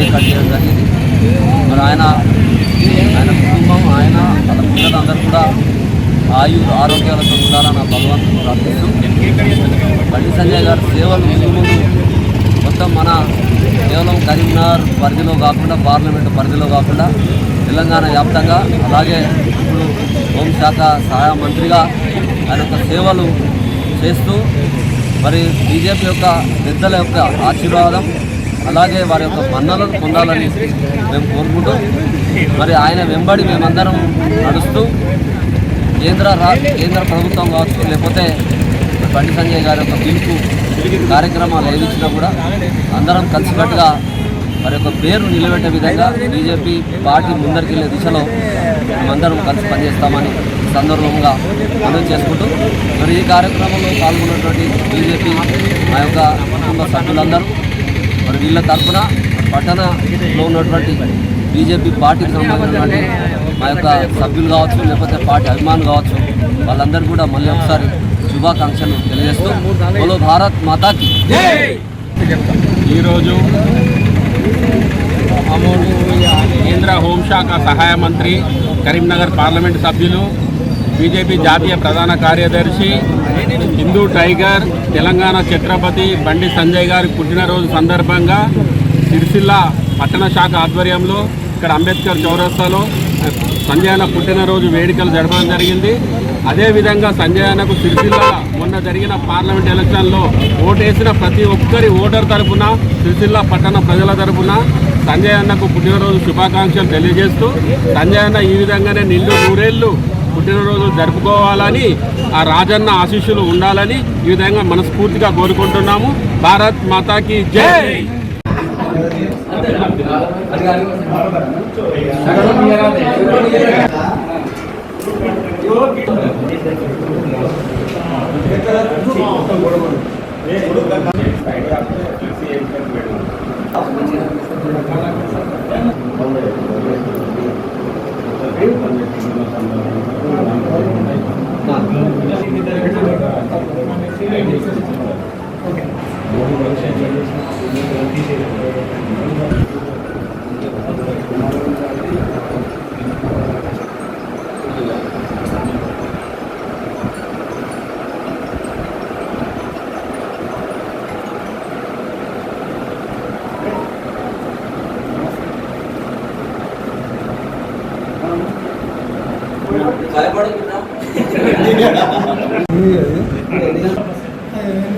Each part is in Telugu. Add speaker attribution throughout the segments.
Speaker 1: కేక్ కట్ చేయడం జరిగింది మరి ఆయన ఆయన కుటుంబం ఆయన వాళ్ళ పిల్లలందరూ కూడా ఆయు ఆరోగ్యాలతో ఉండాలని నా భగవంతుని ప్రార్థిస్తూ బండి సంజయ్ గారి సేవలు ముందు ముందు మొత్తం మన కేవలం కరీంనగర్ పరిధిలో కాకుండా పార్లమెంటు పరిధిలో కాకుండా తెలంగాణ వ్యాప్తంగా అలాగే ఇప్పుడు హోంశాఖ సహాయ మంత్రిగా ఆయన యొక్క సేవలు చేస్తూ మరి బీజేపీ యొక్క పెద్దల యొక్క ఆశీర్వాదం అలాగే వారి యొక్క మన్నలను పొందాలని మేము కోరుకుంటూ మరి ఆయన వెంబడి మేమందరం నడుస్తూ కేంద్ర రా కేంద్ర ప్రభుత్వం కావచ్చు లేకపోతే బండి సంజయ్ గారి యొక్క పిలుపు కార్యక్రమాలు ఏదిచ్చినా కూడా అందరం కలిసికట్టుగా వారి యొక్క పేరు నిలబెట్టే విధంగా బీజేపీ పార్టీ ముందరికి వెళ్ళే దిశలో మేమందరం కలిసి పనిచేస్తామని సందర్భంగా మనం చేసుకుంటూ మరి ఈ కార్యక్రమంలో పాల్గొన్నటువంటి బీజేపీ మా యొక్క కుటుంబ సభ్యులందరూ మరి వీళ్ళ తరఫున పట్టణలో ఉన్నటువంటి బీజేపీ పార్టీకి సంబంధించినటువంటి మా యొక్క సభ్యులు కావచ్చు లేకపోతే పార్టీ అభిమానులు కావచ్చు వాళ్ళందరూ కూడా మళ్ళీ ఒకసారి శుభాకాంక్షలు తెలియజేస్తూ బోలో భారత్ మాతాకి
Speaker 2: ఈరోజు కేంద్ర హోంశాఖ సహాయ మంత్రి కరీంనగర్ పార్లమెంట్ సభ్యులు బీజేపీ జాతీయ ప్రధాన కార్యదర్శి హిందూ టైగర్ తెలంగాణ ఛత్రపతి బండి సంజయ్ గారి పుట్టినరోజు సందర్భంగా సిరిసిల్ల పట్టణ శాఖ ఆధ్వర్యంలో ఇక్కడ అంబేద్కర్ చౌరస్తాలో సంజయ్ అన్న పుట్టినరోజు వేడుకలు జరపడం జరిగింది. అదేవిధంగా సంజయ్ అన్నకు సిరిసిల్ల మొన్న జరిగిన పార్లమెంట్ ఎలక్షన్లో ఓటేసిన ప్రతి ఒక్కరి ఓటర్ తరపున సిరిసిల్ల పట్టణ ప్రజల తరపున సంజయ్ అన్నకు పుట్టినరోజు శుభాకాంక్షలు తెలియజేస్తూ సంజయ్ అన్న ఈ విధంగానే నిండు నూరేళ్ళు పుట్టినరోజు జరుపుకోవాలని ఆ రాజన్న ఆశీస్సులు ఉండాలని ఈ విధంగా మనస్ఫూర్తిగా కోరుకుంటున్నాము. భారత్ మాతాకి జై!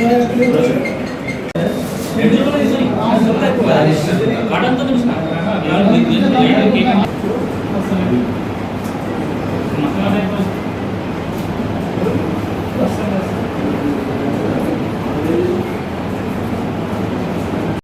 Speaker 2: Gracias. கடந்த நிமிஷம்